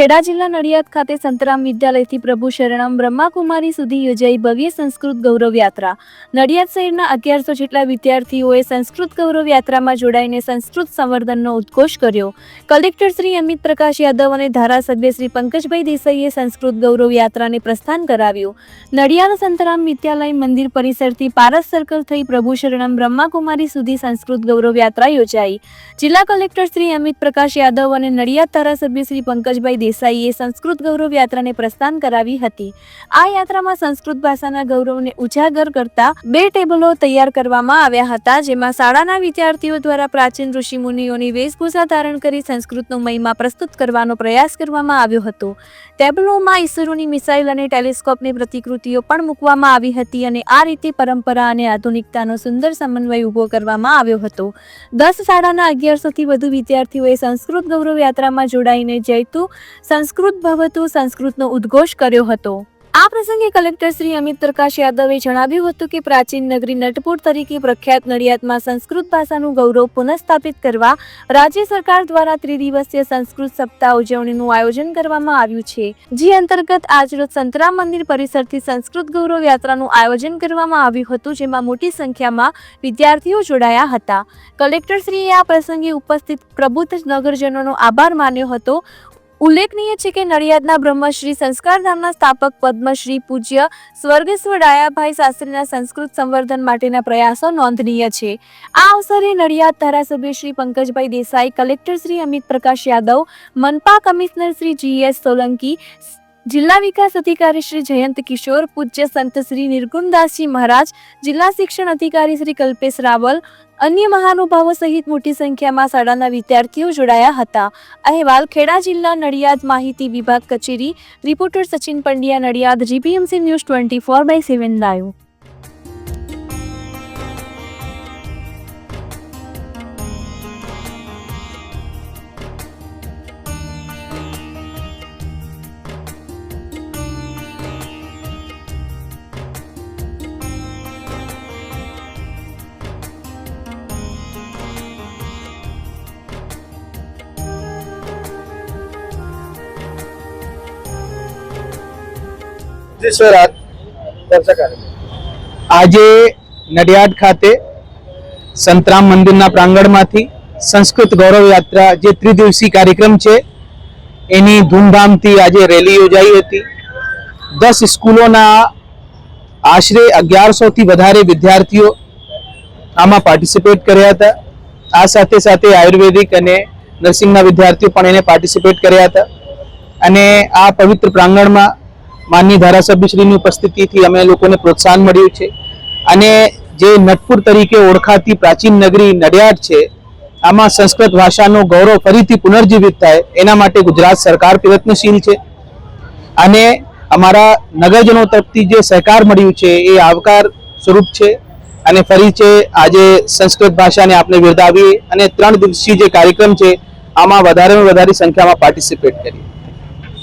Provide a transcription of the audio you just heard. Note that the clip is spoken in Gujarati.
ખેડા જિલ્લા નડિયાદ ખાતે સંતરામ વિદ્યાલયથી પ્રભુ શરણમ બ્રહ્માકુમારી સુધી યોજાઈ ભવ્ય સંસ્કૃત ગૌરવ યાત્રા નડિયાદ શહેરના અગિયારસો જેટલા વિદ્યાર્થીઓએ સંસ્કૃત ગૌરવ યાત્રામાં જોડાઈને સંસ્કૃત સંવર્ધનનો ઉદ્ઘોષ કર્યો. કલેક્ટર શ્રી અમિત પ્રકાશ યાદવ અને ધારાસભ્ય શ્રી પંકજભાઈ દેસાઈએ સંસ્કૃત ગૌરવ યાત્રાને પ્રસ્થાન કરાવ્યું. નડિયાદ સંતરામ વિદ્યાલય મંદિર પરિસરથી પારસ સર્કલ થઈ પ્રભુ શરણમ બ્રહ્માકુમારી સુધી સંસ્કૃત ગૌરવ યાત્રા યોજાઈ. જિલ્લા કલેક્ટર શ્રી અમિત પ્રકાશ યાદવ અને નડિયાદ ધારાસભ્ય શ્રી પંકજભાઈ દેસાઈએ સંસ્કૃત ગૌરવ યાત્રાને પ્રસ્થાન કરાવી હતી. આ યાત્રામાં સંસ્કૃત ભાષાના ગૌરવને ઉજાગર કરતા બે ટેબલો તૈયાર કરવામાં આવ્યા હતા, જેમાં શાળાના વિદ્યાર્થીઓ દ્વારા પ્રાચીન ઋષિ મુનિઓની વેશભૂષા ધારણ કરી સંસ્કૃતનો મહિમા પ્રસ્તુત કરવાનો પ્રયાસ કરવામાં આવ્યો હતો. ટેબલોમાં ઈસરોની મિસાઇલ અને ટેલિસ્કોપની પ્રતિકૃતિઓ પણ મૂકવામાં આવી હતી અને આ રીતે પરંપરા અને આધુનિકતાનો સુંદર સમન્વય ઊભો કરવામાં આવ્યો હતો. દસ શાળાના અગિયારસોથી વધુ વિદ્યાર્થીઓએ સંસ્કૃત ગૌરવ યાત્રામાં જોડાઈને જયતુ સંસ્કૃત ભવતુ સંસ્કૃતનો ઉદ્ઘોષ કર્યો હતો. આ પ્રસંગે કલેક્ટર શ્રી અમિત પ્રકાશ યાદવે જણાવ્યું હતું કે પ્રાચીન નગરી નટપુર તરીકે પ્રખ્યાત નડિયાદમાં સંસ્કૃત ભાષાનું ગૌરવ પુનઃસ્થાપિત કરવા રાજ્ય સરકાર દ્વારા ત્રિદિવસીય સંસ્કૃત સપ્તાહ ઉજવણીનું આયોજન કરવામાં આવ્યું છે. જે અંતર્ગત આજરોજ સંતરામ મંદિર પરિસરથી સંસ્કૃત ગૌરવ યાત્રાનું આયોજન કરવામાં આવ્યું હતું, જેમાં મોટી સંખ્યામાં વિદ્યાર્થીઓ જોડાયા હતા. કલેક્ટરશ્રીએ આ પ્રસંગે ઉપસ્થિત પ્રબુદ્ધ નગરજનોનો આભાર માન્યો હતો. ઉલ્લેખનીય છે કે નડિયાદના બ્રહ્મશ્રી સંસ્કારધામના સ્થાપક પદ્મશ્રી પૂજ્ય સ્વર્ગસ્વ ડાયાભાઈ શાસ્ત્રીના સંસ્કૃત સંવર્ધન માટેના પ્રયાસો નોંધનીય છે. આ અવસરે નડિયાદ ધારાસભ્ય Shri Pankajbhai Desai, collector Shri Amit Prakash Yadav, મનપા commissioner Shri G S Solanki જિલ્લા વિકાસ અધિકારી શ્રી જયંત કિશોર, પૂજ્ય સંત શ્રી નિર્ગુણદાસજી મહારાજ, જિલ્લા શિક્ષણ અધિકારી શ્રી કલ્પેશ રાવલ, અન્ય મહાનુભાવો સહિત મોટી સંખ્યામાં શાળાના વિદ્યાર્થીઓ જોડાયા હતા. અહેવાલ, ખેડા જિલ્લા નડિયાદ માહિતી વિભાગ કચેરી, reporter Sachin Pandya, Nadiad, GPMC news twenty four by seven live. આજે નડિયાદ ખાતે સંતરામ મંદિરના પ્રાંગણમાંથી સંસ્કૃત ગૌરવ યાત્રા જે ત્રિદિવસીય કાર્યક્રમ છે, એની ધૂમધામથી આજે રેલી યોજાઈ હતી. દસ સ્કૂલોના આશરે અગિયારસોથી વધારે વિદ્યાર્થીઓ આમાં પાર્ટિસિપેટ કર્યા હતા. આ સાથે સાથે આયુર્વેદિક અને નર્સિંગના વિદ્યાર્થીઓ પણ એને પાર્ટિસિપેટ કર્યા હતા. અને આ પવિત્ર પ્રાંગણમાં માનની ધારાસભ્યશ્રીની ઉપસ્થિતિથી અમે લોકોને પ્રોત્સાહન મળ્યું છે. અને જે નટપુર તરીકે ઓળખાતી પ્રાચીન નગરી નડિયાદ છે, આમાં સંસ્કૃત ભાષાનું ગૌરવ ફરીથી પુનર્જીવિત થાય, એના માટે ગુજરાત સરકાર પ્રયત્નશીલ છે. અને અમારા નગરજનો તરફથી જે સહકાર મળ્યું છે, એ આવકાર સ્વરૂપ છે. અને ફરી છે, આજે સંસ્કૃત ભાષાને આપણે બિરદાવીએ અને ત્રણ દિવસીય જે કાર્યક્રમ છે, આમાં વધારેમાં વધારે સંખ્યામાં પાર્ટિસિપેટ કરીએ.